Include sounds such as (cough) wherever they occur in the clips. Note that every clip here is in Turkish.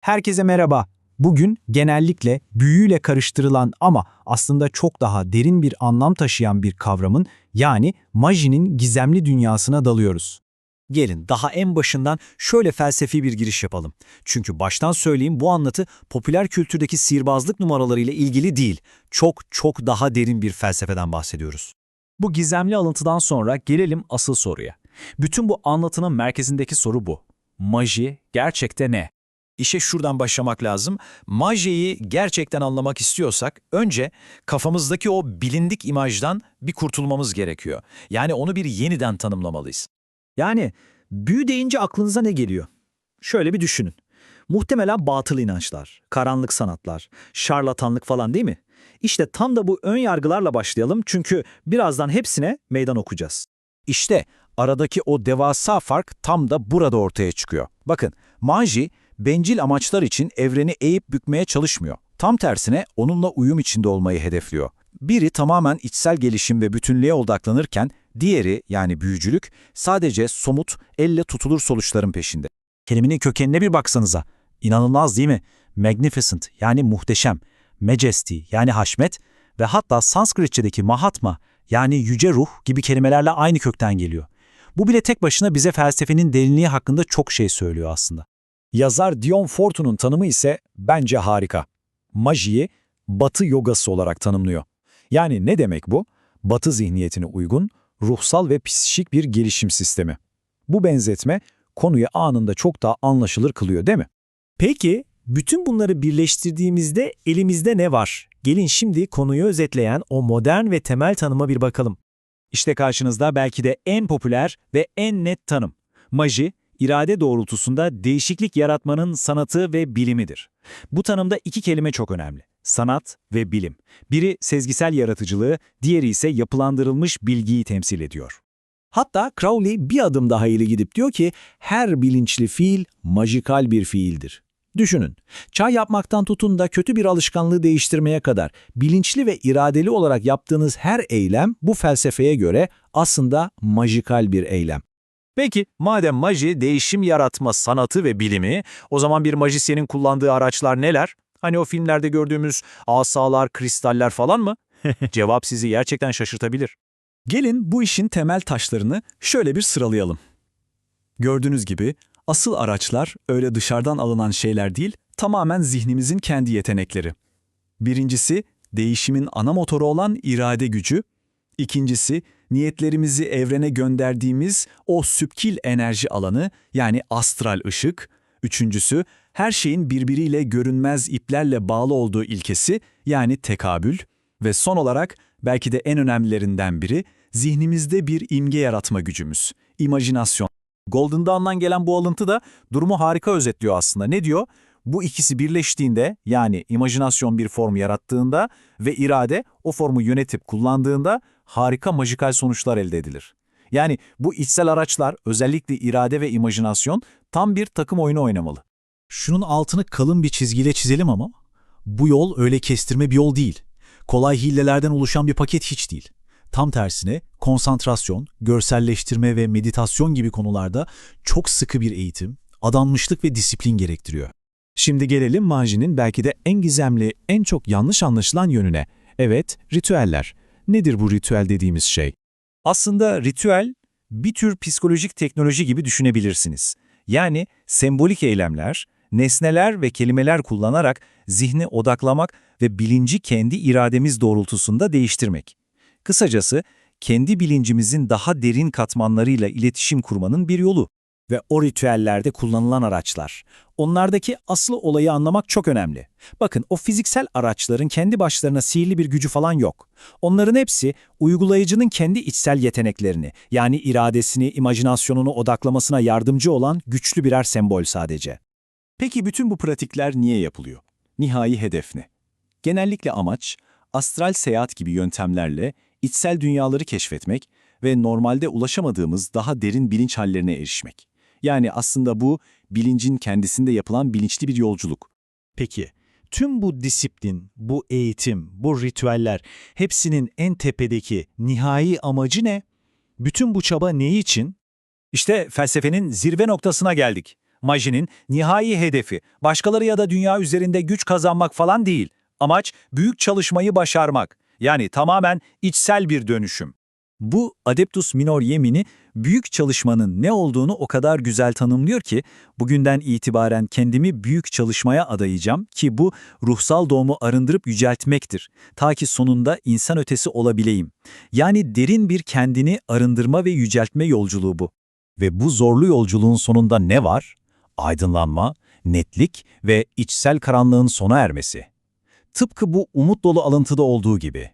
Herkese merhaba. Bugün genellikle büyüyle karıştırılan ama aslında çok daha derin bir anlam taşıyan bir kavramın yani majinin gizemli dünyasına dalıyoruz. Gelin daha en başından şöyle felsefi bir giriş yapalım. Çünkü baştan söyleyeyim bu anlatı popüler kültürdeki sihirbazlık numaralarıyla ilgili değil. Çok çok daha derin bir felsefeden bahsediyoruz. Bu gizemli alıntıdan sonra gelelim asıl soruya. Bütün bu anlatının merkezindeki soru bu. Maji gerçekte ne? İşe şuradan başlamak lazım. Majiyi gerçekten anlamak istiyorsak önce kafamızdaki o bilindik imajdan bir kurtulmamız gerekiyor. Yani onu bir yeniden tanımlamalıyız. Yani büyü deyince aklınıza ne geliyor? Şöyle bir düşünün. Muhtemelen batıl inançlar, karanlık sanatlar, şarlatanlık falan değil mi? İşte tam da bu ön yargılarla başlayalım çünkü birazdan hepsine meydan okuyacağız. İşte aradaki o devasa fark tam da burada ortaya çıkıyor. Bakın, Manji bencil amaçlar için evreni eğip bükmeye çalışmıyor. Tam tersine onunla uyum içinde olmayı hedefliyor. Biri tamamen içsel gelişim ve bütünlüğe odaklanırken diğeri yani büyücülük sadece somut, elle tutulur sonuçların peşinde. Kelimenin kökenine bir baksanıza. İnanılmaz değil mi? Magnificent yani muhteşem, majesty yani haşmet ve hatta Sanskritçedeki mahatma yani yüce ruh gibi kelimelerle aynı kökten geliyor. Bu bile tek başına bize felsefenin derinliği hakkında çok şey söylüyor aslında. Yazar Dion Fortune'un tanımı ise bence harika. Majiyi batı yogası olarak tanımlıyor. Yani ne demek bu? Batı zihniyetine uygun, ruhsal ve psikik bir gelişim sistemi. Bu benzetme konuyu anında çok daha anlaşılır kılıyor değil mi? Peki, bütün bunları birleştirdiğimizde elimizde ne var? Gelin şimdi konuyu özetleyen o modern ve temel tanıma bir bakalım. İşte karşınızda belki de en popüler ve en net tanım. Maji, irade doğrultusunda değişiklik yaratmanın sanatı ve bilimidir. Bu tanımda iki kelime çok önemli. Sanat ve bilim. Biri sezgisel yaratıcılığı, diğeri ise yapılandırılmış bilgiyi temsil ediyor. Hatta Crowley bir adım daha ileri gidip diyor ki her bilinçli fiil majikal bir fiildir. Düşünün, çay yapmaktan tutun da kötü bir alışkanlığı değiştirmeye kadar bilinçli ve iradeli olarak yaptığınız her eylem bu felsefeye göre aslında majikal bir eylem. Peki, madem maji değişim yaratma sanatı ve bilimi, o zaman bir majisyenin kullandığı araçlar neler? Hani o filmlerde gördüğümüz asalar, kristaller falan mı? (laughs) Cevap sizi gerçekten şaşırtabilir. Gelin bu işin temel taşlarını şöyle bir sıralayalım. Gördüğünüz gibi asıl araçlar öyle dışarıdan alınan şeyler değil, tamamen zihnimizin kendi yetenekleri. Birincisi, değişimin ana motoru olan irade gücü. İkincisi, niyetlerimizi evrene gönderdiğimiz o süpkil enerji alanı yani astral ışık. Üçüncüsü, her şeyin birbiriyle görünmez iplerle bağlı olduğu ilkesi yani tekabül. Ve son olarak belki de en önemlilerinden biri zihnimizde bir imge yaratma gücümüz, imajinasyon. Golden Dawn'dan gelen bu alıntı da durumu harika özetliyor aslında. Ne diyor? Bu ikisi birleştiğinde yani imajinasyon bir form yarattığında ve irade o formu yönetip kullandığında harika majikal sonuçlar elde edilir. Yani bu içsel araçlar özellikle irade ve imajinasyon tam bir takım oyunu oynamalı. Şunun altını kalın bir çizgiyle çizelim ama bu yol öyle kestirme bir yol değil. Kolay hillelerden oluşan bir paket hiç değil. Tam tersine konsantrasyon, görselleştirme ve meditasyon gibi konularda çok sıkı bir eğitim, adanmışlık ve disiplin gerektiriyor. Şimdi gelelim Manji'nin belki de en gizemli, en çok yanlış anlaşılan yönüne. Evet, ritüeller. Nedir bu ritüel dediğimiz şey? Aslında ritüel bir tür psikolojik teknoloji gibi düşünebilirsiniz. Yani sembolik eylemler, nesneler ve kelimeler kullanarak zihni odaklamak ve bilinci kendi irademiz doğrultusunda değiştirmek. Kısacası kendi bilincimizin daha derin katmanlarıyla iletişim kurmanın bir yolu. Ve o ritüellerde kullanılan araçlar. Onlardaki asıl olayı anlamak çok önemli. Bakın o fiziksel araçların kendi başlarına sihirli bir gücü falan yok. Onların hepsi uygulayıcının kendi içsel yeteneklerini yani iradesini, imajinasyonunu odaklamasına yardımcı olan güçlü birer sembol sadece. Peki bütün bu pratikler niye yapılıyor? Nihai hedef ne? Genellikle amaç, astral seyahat gibi yöntemlerle içsel dünyaları keşfetmek ve normalde ulaşamadığımız daha derin bilinç hallerine erişmek. Yani aslında bu, bilincin kendisinde yapılan bilinçli bir yolculuk. Peki, tüm bu disiplin, bu eğitim, bu ritüeller hepsinin en tepedeki nihai amacı ne? Bütün bu çaba ne için? İşte felsefenin zirve noktasına geldik. Majinin nihai hedefi başkaları ya da dünya üzerinde güç kazanmak falan değil. Amaç büyük çalışmayı başarmak. Yani tamamen içsel bir dönüşüm. Bu Adeptus Minor Yemini büyük çalışmanın ne olduğunu o kadar güzel tanımlıyor ki bugünden itibaren kendimi büyük çalışmaya adayacağım ki bu ruhsal doğumu arındırıp yüceltmektir. Ta ki sonunda insan ötesi olabileyim. Yani derin bir kendini arındırma ve yüceltme yolculuğu bu. Ve bu zorlu yolculuğun sonunda ne var? Aydınlanma, netlik ve içsel karanlığın sona ermesi. Tıpkı bu umut dolu alıntıda olduğu gibi.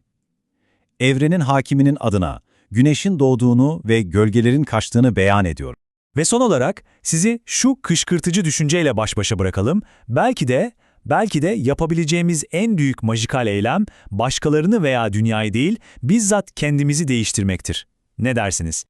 Evrenin hakiminin adına güneşin doğduğunu ve gölgelerin kaçtığını beyan ediyor. Ve son olarak sizi şu kışkırtıcı düşünceyle baş başa bırakalım. Belki de, belki de yapabileceğimiz en büyük majikal eylem başkalarını veya dünyayı değil, bizzat kendimizi değiştirmektir. Ne dersiniz?